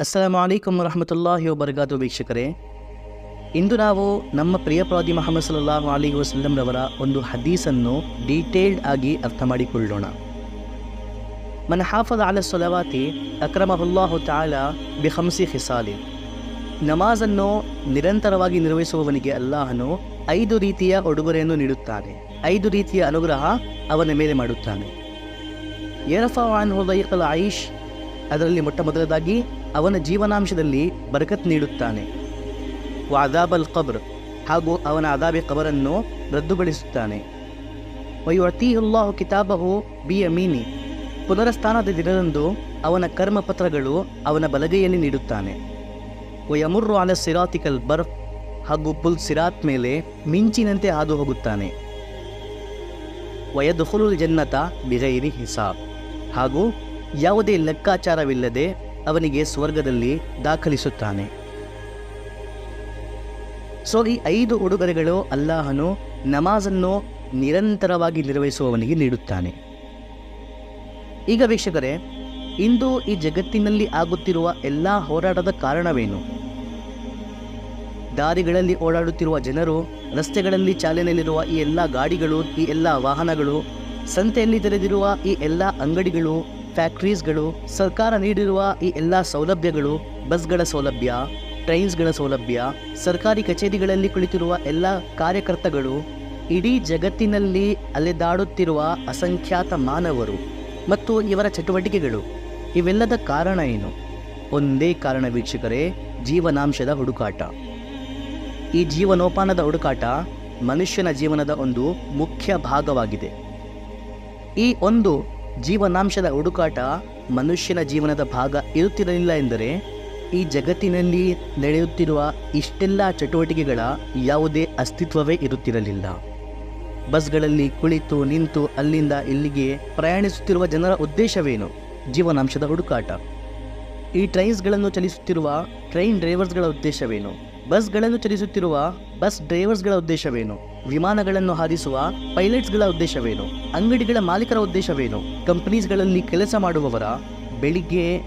ಅಸ್ಸಲಾಮು ಅಲೈಕಮ್ ರಹಮತುಲ್ಲಾಹಿ ವಬರ್ಕಾತು ವೀಕ್ಷಕರೇ. ಇಂದು ನಾವು ನಮ್ಮ ಪ್ರಿಯ ಪ್ರಾದಿ ಮೊಹಮ್ಮದ್ ಸಲ್ಲಾಹು ಅಲಿ ವಸಲ್ಲಂರವರ ಒಂದು ಹದೀಸನ್ನು ಡೀಟೇಲ್ಡ್ ಆಗಿ ಅರ್ಥ ಮಾಡಿಕೊಳ್ಳೋಣ. ಮನ ಹಾಫದ್ ಅಲ ಸೊಲವಾತಿ ಅಕ್ರಮಹುಲ್ಲಾಹು ತಾಲ ಬಿಹಂಸಿ ಹಿಸಾಲಿ. ನಮಾಜನ್ನು ನಿರಂತರವಾಗಿ ನಿರ್ವಹಿಸುವವನಿಗೆ ಅಲ್ಲಾಹನು ಐದು ರೀತಿಯ ಉಡುಗೊರೆಯನ್ನು ನೀಡುತ್ತಾನೆ. ಐದು ರೀತಿಯ ಅನುಗ್ರಹ ಅವನ ಮೇಲೆ ಮಾಡುತ್ತಾನೆ. ಏರಫಾನ್ ವಾನ್ ಹುದೈಕಲ್ ಆಯಿಷ್ ಅದರಲ್ಲಿ ಮೊಟ್ಟ ಮೊದಲದಾಗಿ ಅವನ ಜೀವನಾಂಶದಲ್ಲಿ ಬರಕತ್ ನೀಡುತ್ತಾನೆ. ವಾದಾಬಲ್ ಕಬ್ರ್ ಹಾಗೂ ಅವನ ಅದಾಬಿ ಕಬರನ್ನು ರದ್ದುಗೊಳಿಸುತ್ತಾನೆ. ವಯುವತಿಯುಲ್ಲಾಹು ಕಿತಾಬಹು ಬಿ ಅಮೀನಿ ಪುನರಸ್ಥಾನದ ದಿನದಂದು ಅವನ ಕರ್ಮಪತ್ರಗಳು ಅವನ ಬಲಗೈಯಲ್ಲಿ ನೀಡುತ್ತಾನೆ. ವಯಮುರ್ರು ಅಲ ಸಿರಾತಿಕಲ್ ಬರ್ಫ್ ಹಾಗೂ ಪುಲ್ ಸಿರಾತ್ ಮೇಲೆ ಮಿಂಚಿನಂತೆ ಹಾದು ಹೋಗುತ್ತಾನೆ ವಯದುಹುಲುಲ್ ಜನ್ನತ ಬಿಗೈರಿ ಹಿಸಾಬ್ ಹಾಗೂ ಯಾವುದೇ ಲೆಕ್ಕಾಚಾರವಿಲ್ಲದೆ ಅವನಿಗೆ ಸ್ವರ್ಗದಲ್ಲಿ ದಾಖಲಿಸುತ್ತಾನೆ. ಸೊ ಈ ಐದು ಉಡುಗೊರೆಗಳು ಅಲ್ಲಾಹನು ನಮಾಜನ್ನು ನಿರಂತರವಾಗಿ ನಿರ್ವಹಿಸುವವನಿಗೆ ನೀಡುತ್ತಾನೆ. ಈಗ ವೀಕ್ಷಕರೇ, ಇಂದು ಈ ಜಗತ್ತಿನಲ್ಲಿ ಆಗುತ್ತಿರುವ ಎಲ್ಲ ಹೋರಾಟದ ಕಾರಣವೇನು? ದಾರಿಗಳಲ್ಲಿ ಓಡಾಡುತ್ತಿರುವ ಜನರು, ರಸ್ತೆಗಳಲ್ಲಿ ಚಾಲನೆಯಲ್ಲಿರುವ ಈ ಎಲ್ಲ ಗಾಡಿಗಳು, ಈ ಎಲ್ಲ ವಾಹನಗಳು, ಸಂತೆಯಲ್ಲಿ ತೆರೆದಿರುವ ಈ ಎಲ್ಲ ಅಂಗಡಿಗಳು ಫ್ಯಾಕ್ಟ್ರೀಸ್ಗಳು ಸರ್ಕಾರ ನೀಡಿರುವ ಈ ಎಲ್ಲ ಸೌಲಭ್ಯಗಳು ಬಸ್ಗಳ ಸೌಲಭ್ಯ ಟ್ರೈನ್ಸ್ಗಳ ಸೌಲಭ್ಯ, ಸರ್ಕಾರಿ ಕಚೇರಿಗಳಲ್ಲಿ ಕುಳಿತಿರುವ ಎಲ್ಲ ಕಾರ್ಯಕರ್ತಗಳು ಇಡೀ ಜಗತ್ತಿನಲ್ಲಿ ಅಲೆದಾಡುತ್ತಿರುವ ಅಸಂಖ್ಯಾತ ಮಾನವರು ಮತ್ತು ಇವರ ಚಟುವಟಿಕೆಗಳು. ಇವೆಲ್ಲದ ಕಾರಣ ಏನು? ಒಂದೇ ಕಾರಣ ವೀಕ್ಷಕರೇ, ಜೀವನಾಂಶದ ಹುಡುಕಾಟ. ಈ ಜೀವನೋಪಾನದ ಹುಡುಕಾಟ ಮನುಷ್ಯನ ಜೀವನದ ಒಂದು ಮುಖ್ಯ ಭಾಗವಾಗಿದೆ. ಈ ಒಂದು ಜೀವನಾಂಶದ ಹುಡುಕಾಟ ಮನುಷ್ಯನ ಜೀವನದ ಭಾಗ ಇರುತ್ತಿರಲಿಲ್ಲ ಎಂದರೆ ಈ ಜಗತ್ತಿನಲ್ಲಿ ನಡೆಯುತ್ತಿರುವ ಇಷ್ಟೆಲ್ಲ ಚಟುವಟಿಕೆಗಳ ಯಾವುದೇ ಅಸ್ತಿತ್ವವೇ ಇರುತ್ತಿರಲಿಲ್ಲ. ಬಸ್ಗಳಲ್ಲಿ ಕುಳಿತು ನಿಂತು ಅಲ್ಲಿಂದ ಇಲ್ಲಿಗೆ ಪ್ರಯಾಣಿಸುತ್ತಿರುವ ಜನರ ಉದ್ದೇಶವೇನು? ಜೀವನಾಂಶದ ಹುಡುಕಾಟ. ಈ ಟ್ರೈನ್ಸ್ಗಳನ್ನು ಚಲಿಸುತ್ತಿರುವ ಟ್ರೈನ್ ಡ್ರೈವರ್ಸ್ಗಳ ಉದ್ದೇಶವೇನು? ಬಸ್ಗಳನ್ನು ಚಲಿಸುತ್ತಿರುವ ಬಸ್ ಡ್ರೈವರ್ಸ್ಗಳ ಉದ್ದೇಶವೇನು? ವಿಮಾನಗಳನ್ನು ಹಾರಿಸುವ ಪೈಲಟ್ಸ್ಗಳ ಉದ್ದೇಶವೇನು? ಅಂಗಡಿಗಳ ಮಾಲೀಕರ ಉದ್ದೇಶವೇನು? ಕಂಪನೀಸ್ಗಳಲ್ಲಿ ಕೆಲಸ ಮಾಡುವವರ ಬೆಳಿಗ್ಗೆ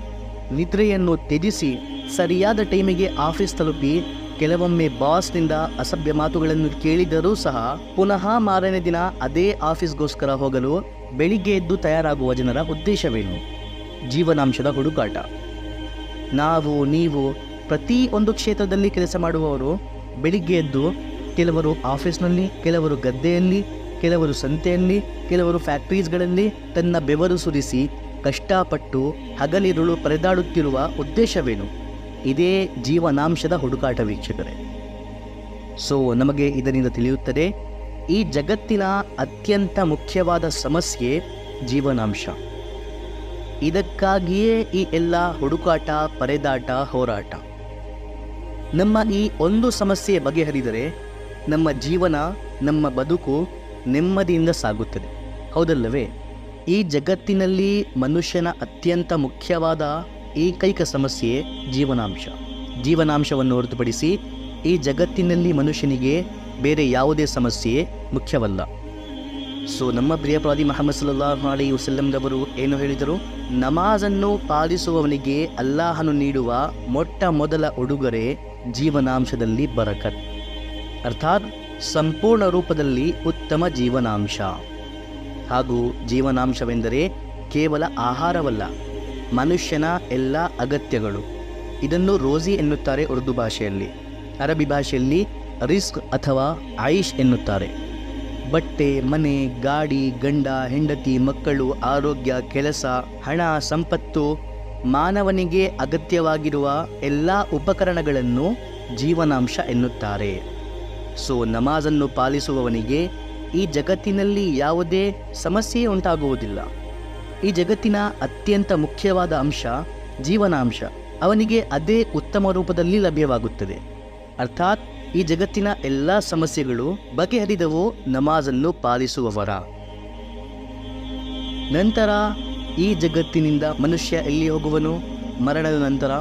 ನಿದ್ರೆಯನ್ನು ತ್ಯಜಿಸಿ ಸರಿಯಾದ ಟೈಮಿಗೆ ಆಫೀಸ್ ತಲುಪಿ ಕೆಲವೊಮ್ಮೆ ಬಾಸ್ನಿಂದ ಅಸಭ್ಯ ಮಾತುಗಳನ್ನು ಕೇಳಿದರೂ ಸಹ ಪುನಃ ಮಾರನೇ ದಿನ ಅದೇ ಆಫೀಸ್ಗೋಸ್ಕರ ಹೋಗಲು ಬೆಳಿಗ್ಗೆ ಎದ್ದು ತಯಾರಾಗುವ ಜನರ ಉದ್ದೇಶವೇನು? ಜೀವನಾಂಶದ ಹುಡುಕಾಟ. ನಾವು, ನೀವು ಪ್ರತಿ ಒಂದು ಕ್ಷೇತ್ರದಲ್ಲಿ ಕೆಲಸ ಮಾಡುವವರು ಬೆಳಿಗ್ಗೆ ಎದ್ದು ಕೆಲವರು ಆಫೀಸ್ನಲ್ಲಿ, ಕೆಲವರು ಗದ್ದೆಯಲ್ಲಿ, ಕೆಲವರು ಸಂತೆಯಲ್ಲಿ, ಕೆಲವರು ಫ್ಯಾಕ್ಟ್ರೀಸ್ಗಳಲ್ಲಿ ತನ್ನ ಬೆವರು ಸುರಿಸಿ ಕಷ್ಟಪಟ್ಟು ಹಗಲಿರುಳು ಪರೆದಾಡುತ್ತಿರುವ ಉದ್ದೇಶವೇನು? ಇದೇ ಜೀವನಾಂಶದ ಹುಡುಕಾಟ ವೀಕ್ಷಕರೇ. ಸೊ ನಮಗೆ ಇದರಿಂದ ತಿಳಿಯುತ್ತದೆ, ಈ ಜಗತ್ತಿನ ಅತ್ಯಂತ ಮುಖ್ಯವಾದ ಸಮಸ್ಯೆ ಜೀವನಾಂಶ. ಇದಕ್ಕಾಗಿಯೇ ಈ ಎಲ್ಲ ಹುಡುಕಾಟ, ಪರೆದಾಟ, ಹೋರಾಟ. ನಮ್ಮ ಈ ಒಂದು ಸಮಸ್ಯೆ ಬಗೆಹರಿದರೆ ನಮ್ಮ ಜೀವನ, ನಮ್ಮ ಬದುಕು ನೆಮ್ಮದಿಯಿಂದ ಸಾಗುತ್ತದೆ. ಹೌದಲ್ಲವೇ? ಈ ಜಗತ್ತಿನಲ್ಲಿ ಮನುಷ್ಯನ ಅತ್ಯಂತ ಮುಖ್ಯವಾದ ಏಕೈಕ ಸಮಸ್ಯೆ ಜೀವನಾಂಶ. ಜೀವನಾಂಶವನ್ನು ಹೊರತುಪಡಿಸಿ ಈ ಜಗತ್ತಿನಲ್ಲಿ ಮನುಷ್ಯನಿಗೆ ಬೇರೆ ಯಾವುದೇ ಸಮಸ್ಯೆ ಮುಖ್ಯವಲ್ಲ. ಸೊ ನಮ್ಮ ಪ್ರಿಯ ಪ್ರವಾದಿ ಮೊಹಮ್ಮದ್ ಸಲ್ಲಾಹು ಅಲಿ ವಸಲ್ಲಂರವರು ಏನು ಹೇಳಿದರು? ನಮಾಜನ್ನು ಪಾಲಿಸುವವನಿಗೆ ಅಲ್ಲಾಹನು ನೀಡುವ ಮೊಟ್ಟ ಮೊದಲ ಉಡುಗೊರೆ ಜೀವನಾಂಶದಲ್ಲಿ ಬರಕತ್. ಅರ್ಥಾತ್ ಸಂಪೂರ್ಣ ರೂಪದಲ್ಲಿ ಉತ್ತಮ ಜೀವನಾಂಶ. ಹಾಗೂ ಜೀವನಾಂಶವೆಂದರೆ ಕೇವಲ ಆಹಾರವಲ್ಲ, ಮನುಷ್ಯನ ಎಲ್ಲ ಅಗತ್ಯಗಳು. ಇದನ್ನು ರೋಜಿ ಎನ್ನುತ್ತಾರೆ ಉರ್ದು ಭಾಷೆಯಲ್ಲಿ. ಅರಬಿ ಭಾಷೆಯಲ್ಲಿ ರಿಸ್ಕ್ ಅಥವಾ ಆಯಿಷ್ ಎನ್ನುತ್ತಾರೆ. ಬಟ್ಟೆ, ಮನೆ, ಗಾಡಿ, ಗಂಡ, ಹೆಂಡತಿ, ಮಕ್ಕಳು, ಆರೋಗ್ಯ, ಕೆಲಸ, ಹಣ, ಸಂಪತ್ತು ಮಾನವನಿಗೆ ಅಗತ್ಯವಾಗಿರುವ ಎಲ್ಲ ಉಪಕರಣಗಳನ್ನು ಜೀವನಾಂಶ ಎನ್ನುತ್ತಾರೆ. ಸೊ ನಮಾಜನ್ನು ಪಾಲಿಸುವವನಿಗೆ ಈ ಜಗತ್ತಿನಲ್ಲಿ ಯಾವುದೇ ಸಮಸ್ಯೆ ಉಂಟಾಗುವುದಿಲ್ಲ. ಈ ಜಗತ್ತಿನ ಅತ್ಯಂತ ಮುಖ್ಯವಾದ ಅಂಶ ಜೀವನಾಂಶ. ಅವನಿಗೆ ಅದೇ ಉತ್ತಮ ರೂಪದಲ್ಲಿ ಲಭ್ಯವಾಗುತ್ತದೆ. ಅರ್ಥಾತ್ ಈ ಜಗತ್ತಿನ ಎಲ್ಲ ಸಮಸ್ಯೆಗಳು ಬಗೆಹರಿದವು ನಮಾಜನ್ನು ಪಾಲಿಸುವವರ. ನಂತರ ಈ ಜಗತ್ತಿನಿಂದ ಮನುಷ್ಯ ಎಲ್ಲಿ ಹೋಗುವನು? ಮರಣದ ನಂತರ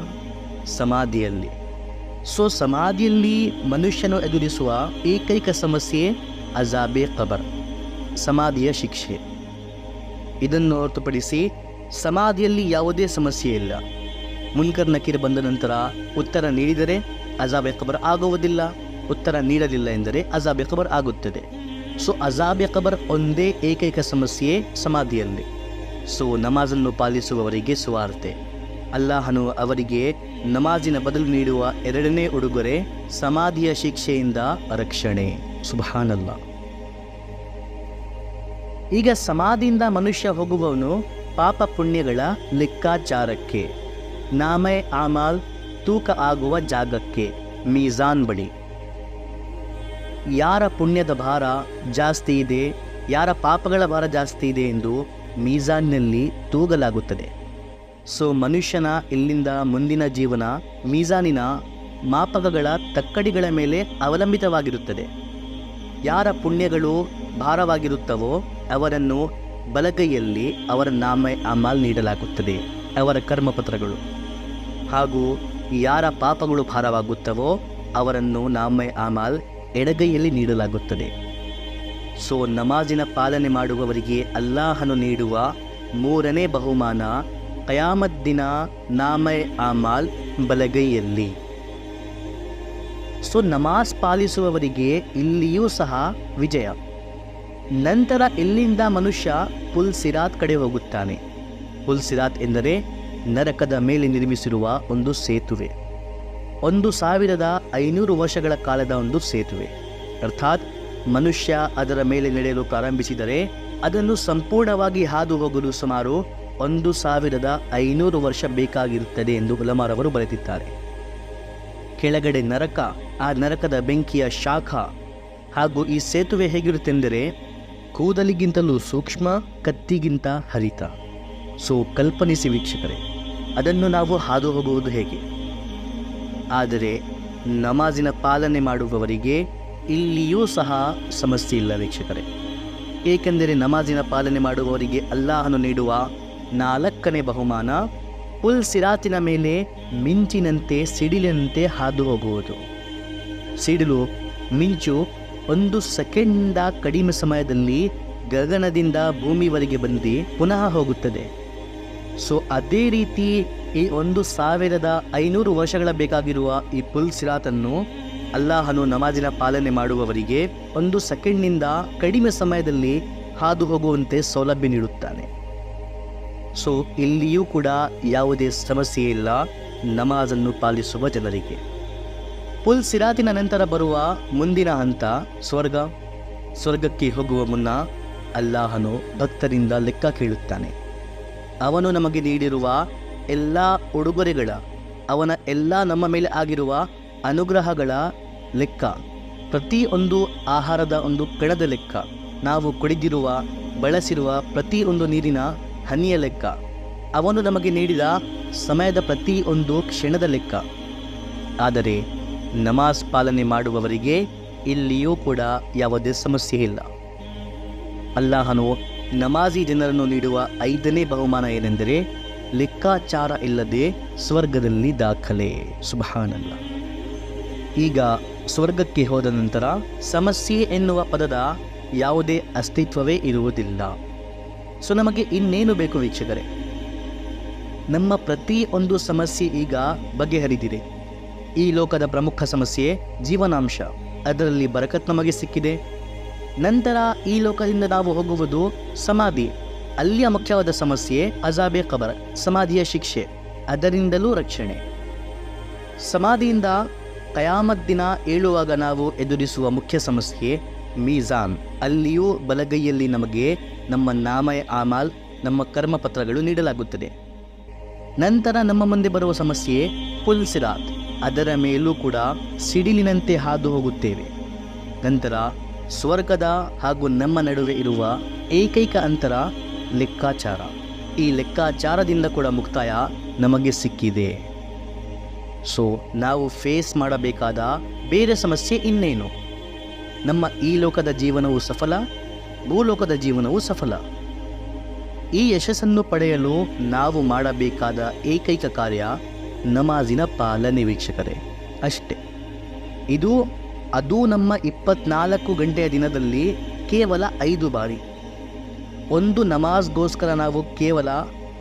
ಸಮಾಧಿಯಲ್ಲಿ. ಸೊ ಸಮಾಧಿಯಲ್ಲಿ ಮನುಷ್ಯನು ಎದುರಿಸುವ ಏಕೈಕ ಸಮಸ್ಯೆ ಅಜಾಬೆ ಖಬರ್, ಸಮಾಧಿಯ ಶಿಕ್ಷೆ. ಇದನ್ನು ಹೊರತುಪಡಿಸಿ ಸಮಾಧಿಯಲ್ಲಿ ಯಾವುದೇ ಸಮಸ್ಯೆ ಇಲ್ಲ. ಮುನ್ಕರ್ ನಕೀರ್ ಬಂದ ನಂತರ ಉತ್ತರ ನೀಡಿದರೆ ಅಜಾಬೆ ಖಬರ್ ಆಗುವುದಿಲ್ಲ. ಉತ್ತರ ನೀಡಲಿಲ್ಲ ಎಂದರೆ ಅಜಾಬೆ ಖಬರ್ ಆಗುತ್ತದೆ. ಸೊ ಅಜಾಬೆ ಖಬರ್ ಒಂದೇ ಏಕೈಕ ಸಮಸ್ಯೆ ಸಮಾಧಿಯಲ್ಲಿ. ಸೊ ನಮಾಜನ್ನು ಪಾಲಿಸುವವರಿಗೆ ಸುವಾರ್ತೆ. ಅಲ್ಲಾಹನು ಅವರಿಗೆ ನಮಾಜಿನ ಬದಲು ನೀಡುವ ಎರಡನೇ ಉಡುಗೊರೆ ಸಮಾಧಿಯ ಶಿಕ್ಷೆಯಿಂದ ರಕ್ಷಣೆ. ಸುಬಹಾನಲ್ಲ ಈಗ ಸಮಾಧಿಯಿಂದ ಮನುಷ್ಯ ಹೋಗುವವನು ಪಾಪ ಪುಣ್ಯಗಳ ಲೆಕ್ಕಾಚಾರಕ್ಕೆ, ನಾಮೆ ಆಮಾಲ್ ತೂಕ ಆಗುವ ಜಾಗಕ್ಕೆ ಮೀಜಾನ್ ಬಳಿ. ಯಾರ ಪುಣ್ಯದ ಭಾರ ಜಾಸ್ತಿ ಇದೆ, ಯಾರ ಪಾಪಗಳ ಭಾರ ಜಾಸ್ತಿ ಇದೆ ಎಂದು ಮೀಜಾನ್ನಲ್ಲಿ ತೂಗಲಾಗುತ್ತದೆ. ಸೊ ಮನುಷ್ಯನ ಇಲ್ಲಿಂದ ಮುಂದಿನ ಜೀವನ ಮೀಸಾನಿನ ಮಾಪಕಗಳ ತಕ್ಕಡಿಗಳ ಮೇಲೆ ಅವಲಂಬಿತವಾಗಿರುತ್ತದೆ. ಯಾರ ಪುಣ್ಯಗಳು ಭಾರವಾಗಿರುತ್ತವೋ ಅವರನ್ನು ಬಲಗೈಯಲ್ಲಿ ಅವರ ನಾಮ ಅಮಾಲ್ ನೀಡಲಾಗುತ್ತದೆ, ಅವರ ಕರ್ಮಪತ್ರಗಳು. ಹಾಗೂ ಯಾರ ಪಾಪಗಳು ಭಾರವಾಗುತ್ತವೋ ಅವರನ್ನು ನಾಮ ಅಮಾಲ್ ಎಡಗೈಯಲ್ಲಿ ನೀಡಲಾಗುತ್ತದೆ. ಸೊ ನಮಾಜಿನ ಪಾಲನೆ ಮಾಡುವವರಿಗೆ ಅಲ್ಲಾಹನು ನೀಡುವ ಮೂರನೇ ಬಹುಮಾನ ಕಯಾಮದ್ದಿನ ನಾಮ ಆಮಾಲ್ ಬಲಗೈಯಲ್ಲಿ. ಸೊ ನಮಾಜ್ ಪಾಲಿಸುವವರಿಗೆ ಇಲ್ಲಿಯೂ ಸಹ ವಿಜಯ. ನಂತರ ಇಲ್ಲಿಂದ ಮನುಷ್ಯ ಪುಲ್ ಸಿರಾತ್ ಕಡೆ ಹೋಗುತ್ತಾನೆ. ಪುಲ್ ಸಿರಾತ್ ಎಂದರೆ ನರಕದ ಮೇಲೆ ನಿರ್ಮಿಸಿರುವ ಒಂದು ಸೇತುವೆ. ಒಂದು ಸಾವಿರದ ಐನೂರು ವರ್ಷಗಳ ಕಾಲದ ಒಂದು ಸೇತುವೆ. ಅರ್ಥಾತ್ ಮನುಷ್ಯ ಅದರ ಮೇಲೆ ನಡೆಯಲು ಪ್ರಾರಂಭಿಸಿದರೆ ಅದನ್ನು ಸಂಪೂರ್ಣವಾಗಿ ಹಾದು ಹೋಗಲು ಸುಮಾರು ಒಂದು ಸಾವಿರದ ಐನೂರು ವರ್ಷ ಬೇಕಾಗಿರುತ್ತದೆ ಎಂದು ಗುಲಮಾರವರು ಬರೆದಿದ್ದಾರೆ. ಕೆಳಗಡೆ ನರಕ, ಆ ನರಕದ ಬೆಂಕಿಯ ಶಾಖ ಹಾಗೂ ಈ ಸೇತುವೆ ಹೇಗಿರುತ್ತೆಂದರೆ ಕೂದಲಿಗಿಂತಲೂ ಸೂಕ್ಷ್ಮ, ಕತ್ತಿಗಿಂತ ಹರಿತ. ಸೊ ಕಲ್ಪನಿಸಿ ವೀಕ್ಷಕರೇ, ಅದನ್ನು ನಾವು ಹಾದು ಹೋಗುವುದು ಹೇಗೆ? ಆದರೆ ನಮಾಜಿನ ಪಾಲನೆ ಮಾಡುವವರಿಗೆ ಇಲ್ಲಿಯೂ ಸಹ ಸಮಸ್ಯೆ ಇಲ್ಲ ವೀಕ್ಷಕರೇ. ಏಕೆಂದರೆ ನಮಾಜಿನ ಪಾಲನೆ ಮಾಡುವವರಿಗೆ ಅಲ್ಲಾಹನು ನೀಡುವ ನಾಲ್ಕನೇ ಬಹುಮಾನ ಪುಲ್ ಸಿರಾತಿನ ಮೇಲೆ ಮಿಂಚಿನಂತೆ ಸಿಡಿಲಿನಂತೆ ಹಾದು ಹೋಗುವುದು. ಸಿಡಿಲು ಮಿಂಚು ಒಂದು ಸೆಕೆಂಡ ಕಡಿಮೆ ಸಮಯದಲ್ಲಿ ಗಗನದಿಂದ ಭೂಮಿವರೆಗೆ ಬಂದು ಪುನಃ ಹೋಗುತ್ತದೆ. ಸೊ ಅದೇ ರೀತಿ ಈ ಒಂದು ಸಾವಿರದ ಐನೂರು ವರ್ಷಗಳ ಬೇಕಾಗಿರುವ ಈ ಪುಲ್ ಸಿರಾತನ್ನು ಅಲ್ಲಾಹನು ನಮಾಜಿನ ಪಾಲನೆ ಮಾಡುವವರಿಗೆ ಒಂದು ಸೆಕೆಂಡ್ನಿಂದ ಕಡಿಮೆ ಸಮಯದಲ್ಲಿ ಹಾದು ಹೋಗುವಂತೆ ಸೌಲಭ್ಯ ನೀಡುತ್ತಾನೆ. ಸೊ, ಇಲ್ಲಿಯೂ ಕೂಡ ಯಾವುದೇ ಸಮಸ್ಯೆ ಇಲ್ಲ, ನಮಾಜನ್ನು ಪಾಲಿಸುವ ಜನರಿಗೆ. ಪುಲ್ ಸಿರಾತಿನ ನಂತರ ಬರುವ ಮುಂದಿನ ಹಂತ, ಸ್ವರ್ಗ. ಸ್ವರ್ಗಕ್ಕೆ ಹೋಗುವ ಮುನ್ನ ಅಲ್ಲಾಹನು ಭಕ್ತರಿಂದ ಲೆಕ್ಕ ಕೇಳುತ್ತಾನೆ. ಅವನು ನಮಗೆ ನೀಡಿರುವ ಎಲ್ಲ ಉಡುಗೊರೆಗಳ, ಅವನ ಎಲ್ಲ ನಮ್ಮ ಮೇಲೆ ಆಗಿರುವ ಅನುಗ್ರಹಗಳ ಲೆಕ್ಕ. ಪ್ರತಿಯೊಂದು ಆಹಾರದ ಒಂದು ಕಣದ ಲೆಕ್ಕ. ನಾವು ಕುಡಿದಿರುವ, ಬಳಸಿರುವ ಪ್ರತಿಯೊಂದು ನೀರಿನ ಹನಿಯ ಲೆಕ್ಕ. ಅವನು ನಮಗೆ ನೀಡಿದ ಸಮಯದ ಪ್ರತಿಯೊಂದು ಕ್ಷಣದ ಲೆಕ್ಕ. ಆದರೆ ನಮಾಜ್ ಪಾಲನೆ ಮಾಡುವವರಿಗೆ ಇಲ್ಲಿಯೂ ಕೂಡ ಯಾವುದೇ ಸಮಸ್ಯೆ ಇಲ್ಲ. ಅಲ್ಲಾಹನು ನಮಾಜಿ ಜನರನ್ನು ನೀಡುವ ಐದನೇ ಬಹುಮಾನ ಏನೆಂದರೆ ಲೆಕ್ಕಾಚಾರ ಇಲ್ಲದೆ ಸ್ವರ್ಗದಲ್ಲಿ ದಾಖಲೆ. ಸುಬಹಾನಲ್ಲ ಈಗ ಸ್ವರ್ಗಕ್ಕೆ ಹೋದ ನಂತರ ಸಮಸ್ಯೆ ಎನ್ನುವ ಪದದ ಯಾವುದೇ ಅಸ್ತಿತ್ವವೇ ಇರುವುದಿಲ್ಲ. ಸೊ ನಮಗೆ ಇನ್ನೇನು ಬೇಕು ವೀಕ್ಷಕರೇ? ನಮ್ಮ ಪ್ರತಿ ಒಂದು ಸಮಸ್ಯೆ ಈಗ ಬಗೆಹರಿದಿದೆ. ಈ ಲೋಕದ ಪ್ರಮುಖ ಸಮಸ್ಯೆ ಜೀವನಾಂಶ. ಅದರಲ್ಲಿ ಬರಕತ್ ನಮಗೆ ಸಿಕ್ಕಿದೆ. ನಂತರ ಈ ಲೋಕದಿಂದ ನಾವು ಹೋಗುವುದು ಸಮಾಧಿ. ಅಲ್ಲಿಯ ಮುಖ್ಯವಾದ ಸಮಸ್ಯೆ ಅಜಾಬೆ ಕಬರ್ ಸಮಾಧಿಯ ಶಿಕ್ಷೆ, ಅದರಿಂದಲೂ ರಕ್ಷಣೆ. ಸಮಾಧಿಯಿಂದ ಕಯಾಮತ್ ದಿನ ಏಳುವಾಗ ನಾವು ಎದುರಿಸುವ ಮುಖ್ಯ ಸಮಸ್ಯೆ ಮೀಜಾನ್ ಅಲ್ಲಿಯೂ ಬಲಗೈಯಲ್ಲಿ ನಮಗೆ ನಮ್ಮ ನಾಮಯ ಆಮಾಲ್, ನಮ್ಮ ಕರ್ಮಪತ್ರಗಳು ನೀಡಲಾಗುತ್ತದೆ. ನಂತರ ನಮ್ಮ ಮುಂದೆ ಬರುವ ಸಮಸ್ಯೆ ಪುಲ್ ಸಿರಾತ್. ಅದರ ಮೇಲೂ ಕೂಡ ಸಿಡಿಲಿನಂತೆ ಹಾದು ಹೋಗುತ್ತೇವೆ. ನಂತರ ಸ್ವರ್ಗದ ಹಾಗೂ ನಮ್ಮ ನಡುವೆ ಇರುವ ಏಕೈಕ ಅಂತರ ಲೆಕ್ಕಾಚಾರ. ಈ ಲೆಕ್ಕಾಚಾರದಿಂದ ಕೂಡ ಮುಕ್ತಾಯ ನಮಗೆ ಸಿಕ್ಕಿದೆ. ಸೊ ನಾವು ಫೇಸ್ ಮಾಡಬೇಕಾದ ಬೇರೆ ಸಮಸ್ಯೆ ಇನ್ನೇನು? ನಮ್ಮ ಈ ಲೋಕದ ಜೀವನವು ಸಫಲ, ಭೂಲೋಕದ ಜೀವನವು ಸಫಲ. ಈ ಯಶಸ್ಸನ್ನು ಪಡೆಯಲು ನಾವು ಮಾಡಬೇಕಾದ ಏಕೈಕ ಕಾರ್ಯ ನಮಾಜಿನ ಪಾಲನೆ ವೀಕ್ಷಕರೇ. ಅಷ್ಟೇ. ಇದು, ಅದು ನಮ್ಮ ಇಪ್ಪತ್ನಾಲ್ಕು ಗಂಟೆಯ ದಿನದಲ್ಲಿ ಕೇವಲ ಐದು ಬಾರಿ. ಒಂದು ನಮಾಜ್ಗೋಸ್ಕರ ನಾವು ಕೇವಲ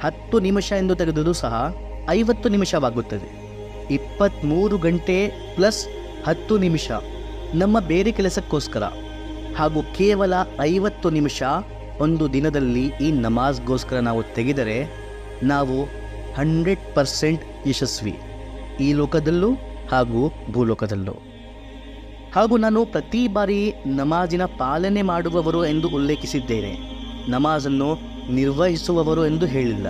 ಹತ್ತು ನಿಮಿಷ ಎಂದು ತೆಗೆದುದು ಸಹ ಐವತ್ತು ನಿಮಿಷವಾಗುತ್ತದೆ. ಇಪ್ಪತ್ತ್ಮೂರು ಗಂಟೆ ಪ್ಲಸ್ ಹತ್ತು ನಿಮಿಷ ನಮ್ಮ ಬೇರೆ ಕೆಲಸಕ್ಕೋಸ್ಕರ ಹಾಗೂ ಕೇವಲ ಐವತ್ತು ನಿಮಿಷ ಒಂದು ದಿನದಲ್ಲಿ ಈ ನಮಾಜ್ಗೋಸ್ಕರ ನಾವು ತೆಗೆದರೆ ನಾವು ಹಂಡ್ರೆಡ್ ಪರ್ಸೆಂಟ್ ಯಶಸ್ವಿ ಈ ಲೋಕದಲ್ಲೂ ಹಾಗೂ ಭೂಲೋಕದಲ್ಲೂ. ಹಾಗೂ ನಾನು ಪ್ರತಿ ಬಾರಿ ನಮಾಜಿನ ಪಾಲನೆ ಮಾಡುವವರು ಎಂದು ಉಲ್ಲೇಖಿಸಿದ್ದೇನೆ. ನಮಾಜನ್ನು ನಿರ್ವಹಿಸುವವರು ಎಂದು ಹೇಳಿಲ್ಲ.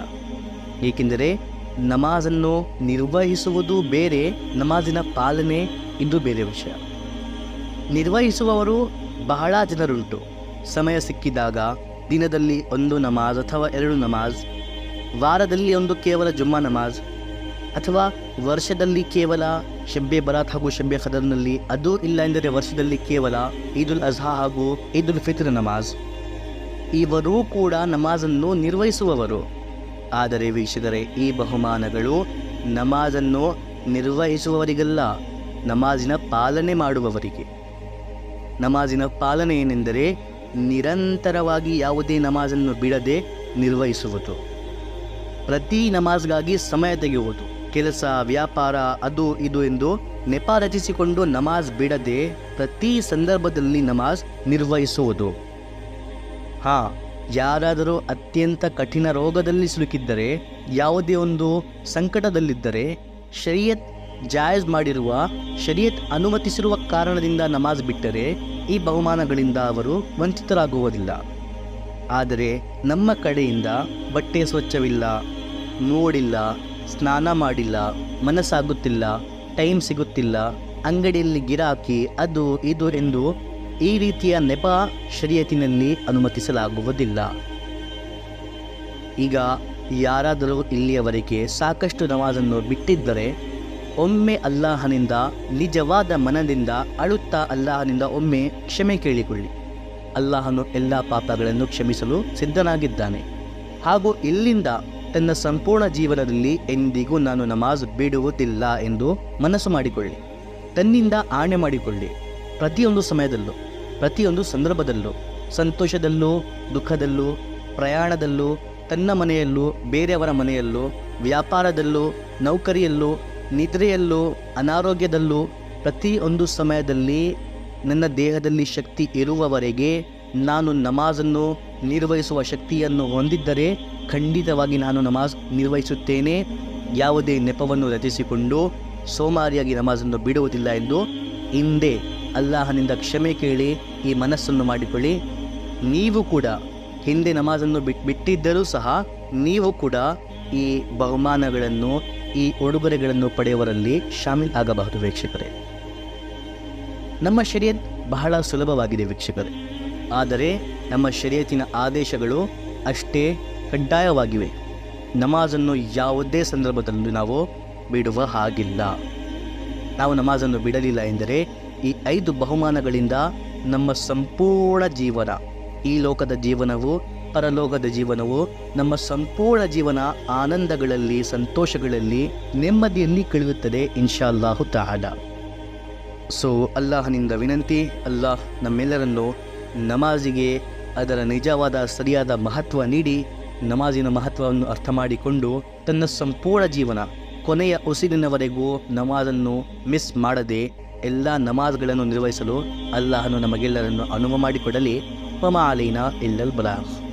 ಏಕೆಂದರೆ ನಮಾಜನ್ನು ನಿರ್ವಹಿಸುವುದು ಬೇರೆ, ನಮಾಜಿನ ಪಾಲನೆ ಇದು ಬೇರೆ ವಿಷಯ. ನಿರ್ವಹಿಸುವವರು ಬಹಳ ಜನರುಂಟು. ಸಮಯ ಸಿಕ್ಕಿದಾಗ ದಿನದಲ್ಲಿ ಒಂದು ನಮಾಜ್ ಅಥವಾ ಎರಡು ನಮಾಜ್, ವಾರದಲ್ಲಿ ಒಂದು ಕೇವಲ ಜುಮ್ಮಾ ನಮಾಜ್, ಅಥವಾ ವರ್ಷದಲ್ಲಿ ಕೇವಲ ಶಬ್ಬೆ ಬರಾತ್ ಹಾಗೂ ಶಬ್ಬೆ ಖದರ್ನಲ್ಲಿ ಅದು ಇಲ್ಲ ಎಂದರೆ ವರ್ಷದಲ್ಲಿ ಕೇವಲ ಈದುಲ್ ಅಜ್ಹಾ ಹಾಗೂ ಈದ್ ಉಲ್ ಫಿತ್ರ್ ನಮಾಜ್. ಇವರೂ ಕೂಡ ನಮಾಜನ್ನು ನಿರ್ವಹಿಸುವವರು. ಆದರೆ ವೀಕ್ಷಕರೇ, ಈ ಬಹುಮಾನಗಳು ನಮಾಜನ್ನು ನಿರ್ವಹಿಸುವವರಿಗಲ್ಲ, ನಮಾಜಿನ ಪಾಲನೆ ಮಾಡುವವರಿಗೆ. ನಮಾಜಿನ ಪಾಲನೆ ಏನೆಂದರೆ ನಿರಂತರವಾಗಿ ಯಾವುದೇ ನಮಾಜನ್ನು ಬಿಡದೆ ನಿರ್ವಹಿಸುವುದು. ಪ್ರತಿ ನಮಾಜ್ಗಾಗಿ ಸಮಯ ತೆಗೆಯುವುದು. ಕೆಲಸ, ವ್ಯಾಪಾರ, ಅದು ಇದು ಎಂದು ನೆಪ ರಚಿಸಿಕೊಂಡು ನಮಾಜ್ ಬಿಡದೆ ಪ್ರತಿ ಸಂದರ್ಭದಲ್ಲಿ ನಮಾಜ್ ನಿರ್ವಹಿಸುವುದು. ಹಾ ಯಾರಾದರೂ ಅತ್ಯಂತ ಕಠಿಣ ರೋಗದಲ್ಲಿ ಸಿಲುಕಿದ್ದರೆ, ಯಾವುದೇ ಒಂದು ಸಂಕಟದಲ್ಲಿದ್ದರೆ, ಶರೀಯತ್ ಜಾಯಜ್ ಮಾಡಿರುವ, ಶರೀಯತ್ ಅನುಮತಿಸಿರುವ ಕಾರಣದಿಂದ ನಮಾಜ್ ಬಿಟ್ಟರೆ ಈ ಬಹುಮಾನಗಳಿಂದ ಅವರು ವಂಚಿತರಾಗುವುದಿಲ್ಲ. ಆದರೆ ನಮ್ಮ ಕಡೆಯಿಂದ ಬಟ್ಟೆ ಸ್ವಚ್ಛವಿಲ್ಲ, ನೋಡಿಲ್ಲ, ಸ್ನಾನ ಮಾಡಿಲ್ಲ, ಮನಸ್ಸಾಗುತ್ತಿಲ್ಲ, ಟೈಮ್ ಸಿಗುತ್ತಿಲ್ಲ, ಅಂಗಡಿಯಲ್ಲಿ ಗಿರಾಕಿ ಅದು ಇದು ಎಂದು ಈ ರೀತಿಯ ನೆಪ ಶರೀಯತಿನಲ್ಲಿ ಅನುಮತಿಸಲಾಗುವುದಿಲ್ಲ. ಈಗ ಯಾರಾದರೂ ಇಲ್ಲಿಯವರೆಗೆ ಸಾಕಷ್ಟು ನಮಾಜನ್ನು ಬಿಟ್ಟಿದ್ದರೆ, ಒಮ್ಮೆ ಅಲ್ಲಾಹನಿಂದ, ನಿಜವಾದ ಮನದಿಂದ, ಅಳುತ್ತಾ ಅಲ್ಲಾಹನಿಂದ ಒಮ್ಮೆ ಕ್ಷಮೆ ಕೇಳಿಕೊಳ್ಳಿ. ಅಲ್ಲಾಹನು ಎಲ್ಲ ಪಾಪಗಳನ್ನು ಕ್ಷಮಿಸಲು ಸಿದ್ಧನಾಗಿದ್ದಾನೆ. ಹಾಗೂ ಇಲ್ಲಿಂದ ತನ್ನ ಸಂಪೂರ್ಣ ಜೀವನದಲ್ಲಿ ಎಂದಿಗೂ ನಾನು ನಮಾಜ್ ಬಿಡುವುದಿಲ್ಲ ಎಂದು ಮನಸ್ಸು ಮಾಡಿಕೊಳ್ಳಿ. ತನ್ನಿಂದ ಆಣೆ ಮಾಡಿಕೊಳ್ಳಿ. ಪ್ರತಿಯೊಂದು ಸಮಯದಲ್ಲೂ. ಪ್ರತಿಯೊಂದು ಸಂದರ್ಭದಲ್ಲೂ, ಸಂತೋಷದಲ್ಲೂ, ದುಃಖದಲ್ಲೂ, ಪ್ರಯಾಣದಲ್ಲೂ, ತನ್ನ ಮನೆಯಲ್ಲೂ, ಬೇರೆಯವರ ಮನೆಯಲ್ಲೂ, ವ್ಯಾಪಾರದಲ್ಲೂ, ನೌಕರಿಯಲ್ಲೂ, ನಿದ್ರೆಯಲ್ಲೂ, ಅನಾರೋಗ್ಯದಲ್ಲೂ, ಪ್ರತಿಯೊಂದು ಸಮಯದಲ್ಲಿ ನನ್ನ ದೇಹದಲ್ಲಿ ಶಕ್ತಿ ಇರುವವರೆಗೆ ನಾನು ನಮಾಜನ್ನು ನಿರ್ವಹಿಸುವ ಶಕ್ತಿಯನ್ನು ಹೊಂದಿದ್ದರೆ ಖಂಡಿತವಾಗಿ ನಾನು ನಮಾಜ್ ನಿರ್ವಹಿಸುತ್ತೇನೆ. ಯಾವುದೇ ನೆಪವನ್ನು ರಚಿಸಿಕೊಂಡು ಸೋಮಾರಿಯಾಗಿ ನಮಾಜನ್ನು ಬಿಡುವುದಿಲ್ಲ ಎಂದು ಹಿಂದೆ ಅಲ್ಲಾಹನಿಂದ ಕ್ಷಮೆ ಕೇಳಿ ಈ ಮನಸ್ಸನ್ನು ಮಾಡಿಕೊಳ್ಳಿ. ನೀವು ಕೂಡ ಹಿಂದೆ ನಮಾಜನ್ನು ಬಿಟ್, ಬಿಟ್ಟಿದ್ದರೂ ಸಹ ನೀವು ಕೂಡ ಈ ಬಹುಮಾನಗಳನ್ನು, ಈ ಉಡುಗೊರೆಗಳನ್ನು ಪಡೆಯುವರಲ್ಲಿ ಶಾಮೀಲ್ ಆಗಬಹುದು ವೀಕ್ಷಕರೇ. ನಮ್ಮ ಶರೀಯತ್ ಬಹಳ ಸುಲಭವಾಗಿದೆ ವೀಕ್ಷಕರೇ. ಆದರೆ ನಮ್ಮ ಶರೀಯತಿನ ಆದೇಶಗಳು ಅಷ್ಟೇ ಕಡ್ಡಾಯವಾಗಿವೆ. ನಮಾಜನ್ನು ಯಾವುದೇ ಸಂದರ್ಭದಲ್ಲಿ ನಾವು ಬಿಡುವ ಹಾಗಿಲ್ಲ. ನಾವು ನಮಾಜನ್ನು ಬಿಡಲಿಲ್ಲ ಎಂದರೆ ಈ ಐದು ಬಹುಮಾನಗಳಿಂದ ನಮ್ಮ ಸಂಪೂರ್ಣ ಜೀವನ, ಈ ಲೋಕದ ಜೀವನವು, ಪರಲೋಕದ ಜೀವನವು, ನಮ್ಮ ಸಂಪೂರ್ಣ ಜೀವನ ಆನಂದಗಳಲ್ಲಿ, ಸಂತೋಷಗಳಲ್ಲಿ ನೆಮ್ಮದಿಯಲ್ಲಿ ಕಳೆಯುತ್ತದೆ ಇನ್ಶಾಲ್ಲಾಹು ತಾಲ. ಸೊ ಅಲ್ಲಾಹನಿಂದ ವಿನಂತಿ, ಅಲ್ಲಾಹ್ ನಮ್ಮೆಲ್ಲರನ್ನು ನಮಾಜಿಗೆ ಅದರ ನಿಜವಾದ, ಸರಿಯಾದ ಮಹತ್ವ ನೀಡಿ, ನಮಾಜಿನ ಮಹತ್ವವನ್ನು ಅರ್ಥ ಮಾಡಿಕೊಂಡು ತನ್ನ ಸಂಪೂರ್ಣ ಜೀವನ ಕೊನೆಯ ಉಸಿರಿನವರೆಗೂ ನಮಾಜನ್ನು ಮಿಸ್ ಮಾಡದೆ ಎಲ್ಲ ನಮಾಜ್ಗಳನ್ನು ನಿರ್ವಹಿಸಲು ಅಲ್ಲಾಹನು ನಮಗೆಲ್ಲರನ್ನು ಅನುವು ಮಾಡಿಕೊಡಲಿ. ಪಮಾಲೀನ ಇಲ್ಲಲ್ ಬಲಾಹ್